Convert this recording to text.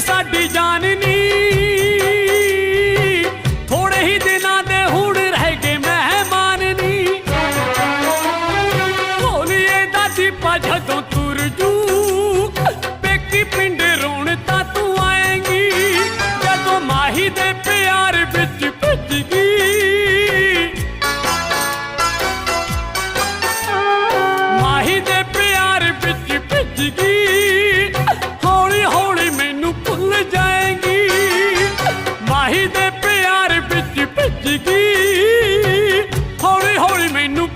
ਜਾਣਨੀ ਥੋੜੇ ਹੀ ਦਿਨਾਂ ਦੇ ਹੁਣ ਰਹਿ ਗਏ ਮਹਿਮਾਨ ਨੀ। ਹੋਲੀਏ ਦਾ ਦੀਪਾ ਜਦੋਂ ਤੁਰ ਜੂ, ਪੇਕੀ ਪਿੰਡ ਰੋਣ ਤਾਂ ਤੂੰ ਆਏਂਗੀ। ਜਦੋਂ ਮਾਹੀ ਦੇ nous